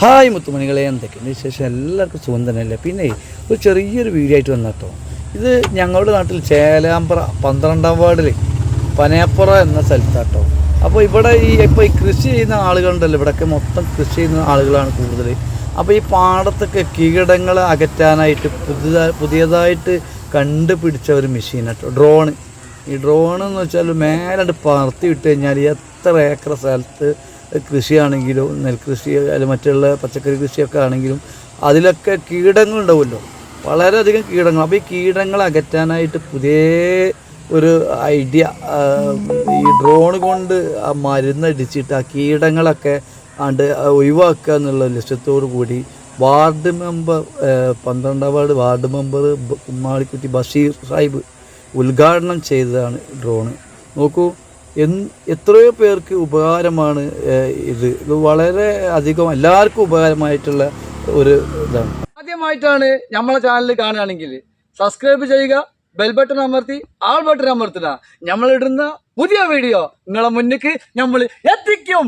Hi മുത്തുമണികളെ എന്തൊക്കെയുണ്ട് വിശേഷം? എല്ലാവർക്കും സുഖം തന്നെയല്ലേ? പിന്നെ ഒരു ചെറിയൊരു വീഡിയോ ആയിട്ട് വന്നിട്ടോ ഇത് ഞങ്ങളുടെ നാട്ടിൽ ചേലാമ്പ്ര പന്ത്രണ്ടാം വാർഡിൽ പനയപ്പുറ എന്ന സ്ഥലത്താട്ടോ അപ്പോൾ ഇവിടെ ഈ ഇപ്പോൾ ഈ കൃഷി ചെയ്യുന്ന ആളുകളുണ്ടല്ലോ ഇവിടെയൊക്കെ മൊത്തം കൃഷി ചെയ്യുന്ന ആളുകളാണ് കൂടുതൽ അപ്പോൾ ഈ പാടത്തൊക്കെ കീടങ്ങളെ അകറ്റാനായിട്ട് പുതിയതായി പുതിയതായിട്ട് കണ്ടുപിടിച്ച ഒരു മെഷീൻ കേട്ടോ ഡ്രോണ്. ഈ ഡ്രോൺ എന്ന് വെച്ചാൽ മേലെ പറത്തി വിട്ട് കഴിഞ്ഞാൽ എത്ര ഏക്കർ സ്ഥലത്ത് കൃഷിയാണെങ്കിലും നെൽകൃഷി അല്ലെങ്കിൽ മറ്റുള്ള പച്ചക്കറി കൃഷിയൊക്കെ ആണെങ്കിലും അതിലൊക്കെ കീടങ്ങൾ ഉണ്ടാവുമല്ലോ വളരെയധികം കീടങ്ങൾ. അപ്പോൾ ഈ കീടങ്ങൾ അകറ്റാനായിട്ട് പുതിയ ഒരു ഐഡിയ ഈ ഡ്രോൺ കൊണ്ട് ആ മരുന്നടിച്ചിട്ട് ആ കീടങ്ങളൊക്കെ ആണ്ട് ഒഴിവാക്കുക എന്നുള്ള ലക്ഷ്യത്തോടു കൂടി വാർഡ് മെമ്പർ പന്ത്രണ്ടാം ward ward member കുമ്മാളിക്കുറ്റി Basheer Sahib ഉദ്ഘാടനം ചെയ്തതാണ് ഡ്രോണ്. നോക്കൂ എത്രയോ പേർക്ക് ഉപകാരമാണ് ഇത്. ഇത് വളരെ അധികം എല്ലാവർക്കും ഉപകാരമായിട്ടുള്ള ഒരു ഇതാണ്. ആദ്യമായിട്ടാണ് നമ്മളെ ചാനൽ കാണുകയാണെങ്കിൽ സബ്സ്ക്രൈബ് ചെയ്യുക ബെൽ ബട്ടൺ അമർത്തി ആൾ ബട്ടൺ അമർത്തുക. നമ്മളിടുന്ന പുതിയ വീഡിയോ നിങ്ങളെ മുന്നിക്ക് നമ്മൾ എത്തിക്കും.